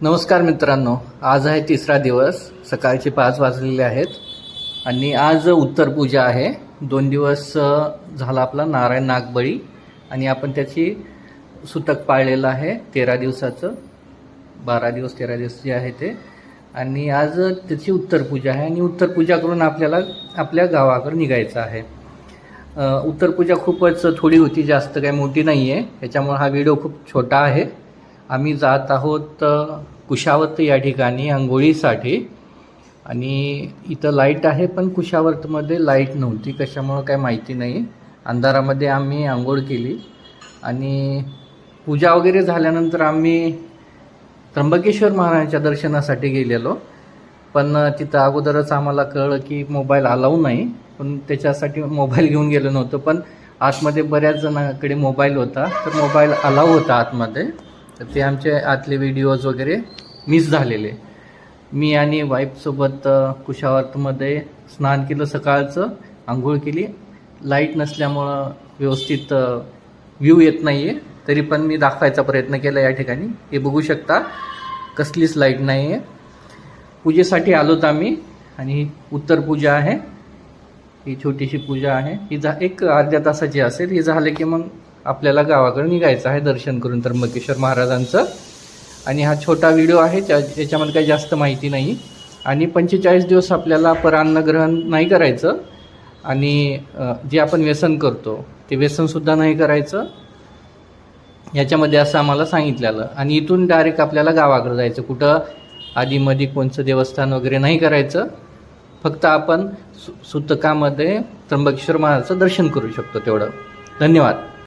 नमस्कार मित्रांनो आज आहे तिसरा दिवस सकाळचे पाच वाजलेले आहेत आणि आज उत्तर पूजा आहे. दोन दिवस झाला आपला नारायण नागबळी आणि आपण त्याची सुतक पाळलेलं आहे तेरा दिवसाचं. बारा दिवस तेरा दिवस जे आहे ते. आणि आज त्याची उत्तर पूजा आहे आणि उत्तर पूजा करून आपल्याला आपल्या गावाकडे निघायचं आहे. उत्तर पूजा खूपच थोडी होती जास्त काही मोठी नाही आहे त्याच्यामुळे हा व्हिडिओ खूप छोटा आहे. आम्ही जात आहोत कुशावत या ठिकाणी आंघोळीसाठी. आणि इथं लाइट आहे पण कुशावर्तमध्ये लाइट नव्हती कशामुळं काय माहिती नाही. अंधारामध्ये आम्ही आंघोळ केली. आणि पूजा वगैरे झाल्यानंतर आम्ही त्र्यंबकेश्वर महाराजांच्या दर्शनासाठी गेलेलो. पण तिथं अगोदरच आम्हाला कळलं की मोबाईल अलाऊ नाही. पण त्याच्यासाठी मोबाईल घेऊन गेलो नव्हतो. पण आतमध्ये बऱ्याच जणांकडे मोबाईल होता. तर मोबाईल अलाऊ होता आतमध्ये. तर ते आमचे आतले व्हिडिओज वगैरे मिस झालेले. मी आणि वाईफसोबत कुशावर्तमध्ये स्नान केलं सकाळचं आंघोळ केली. लाइट नसल्यामुळं व्यवस्थित व्ह्यू येत नाही आहे तरी पण मी दाखवायचा प्रयत्न केला या ठिकाणी. हे बघू शकता कसलीच लाइट नाही आहे पूजेसाठी आलोत आम्ही आणि उत्तर पूजा आहे. ही छोटीशी पूजा आहे. ही जा एक अर्ध्या तासाची असेल. ही झाले की मग आपल्याला गावाकडे निघायचं आहे दर्शन करून त्र्यंबकेश्वर महाराजांचं. आणि हा छोटा व्हिडिओ आहे त्या याच्यामध्ये काही जास्त माहिती नाही. आणि पंचेचाळीस दिवस आपल्याला परान्नग्रहण नाही करायचं. आणि जे आपण व्यसन करतो ते व्यसनसुद्धा नाही करायचं. याच्यामध्ये असं आम्हाला सांगितलेलं. आणि इथून डायरेक्ट आपल्याला गावाकडे जायचं. कुठं आधीमध्ये कोणचं देवस्थान वगैरे नाही करायचं. फक्त आपण सु सुतकामध्ये त्र्यंबकेश्वर महाराजचं दर्शन करू शकतो तेवढं. धन्यवाद.